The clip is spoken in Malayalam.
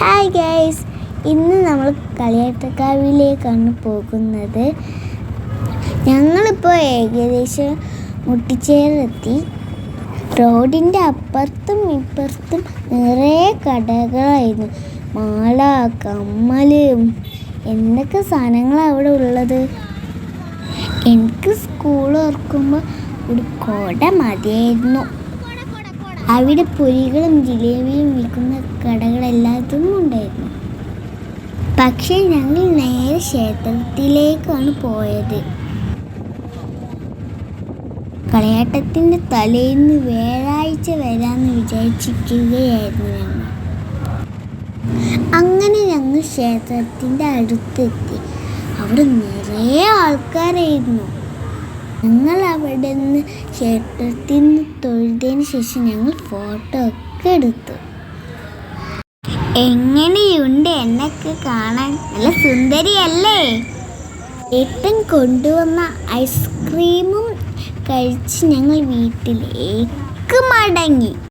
ഹായ് ഗൈസ് ഇന്ന് നമ്മൾ കളിയാട്ടക്കാവിലേക്കാണ് പോകുന്നത്. ഞങ്ങളിപ്പോൾ ഏകദേശം മുട്ടിച്ചേറെത്തി റോഡിന്റെ അപ്പുറത്തും ഇപ്പുറത്തും നിറയെ കടകളായിരുന്നു. മാള കമ്മൽ എന്തൊക്കെ സാധനങ്ങളാണ് അവിടെ ഉള്ളത്? എനിക്ക് സ്കൂൾ ഓർക്കുമ്പോൾ ഒരു കൊട മതിയായിരുന്നു. അവിടെ പൊരികളും ജിലേബിയും വിൽക്കുന്ന ഉണ്ടായിരുന്നു പക്ഷേ ഞങ്ങൾ നേരെ ക്ഷേത്രത്തിലേക്കാണ് പോയത്. കളയാട്ടത്തിന്റെ തലേന്ന് വ്യാഴാഴ്ച വരാമെന്ന് വിചാരിച്ചിരിക്കുകയായിരുന്നു ഞങ്ങൾ. അങ്ങനെ ഞങ്ങൾ ക്ഷേത്രത്തിന്റെ അടുത്തെത്തി. അവിടെ നിറയെ ആൾക്കാരായിരുന്നു. ഞങ്ങൾ അവിടെ നിന്ന് ക്ഷേത്രത്തിൽ നിന്ന് തൊഴുതിന് ശേഷം ഞങ്ങൾ ഫോട്ടോ ഒക്കെ എടുത്തു. എങ്ങനെയുണ്ട് എന്നൊക്കെ കാണാൻ. നല്ല സുന്ദരിയല്ലേ? ഏട്ടൻ കൊണ്ടുവന്ന ഐസ്ക്രീമും കഴിച്ച് ഞങ്ങൾ വീട്ടിലേക്ക് മടങ്ങി.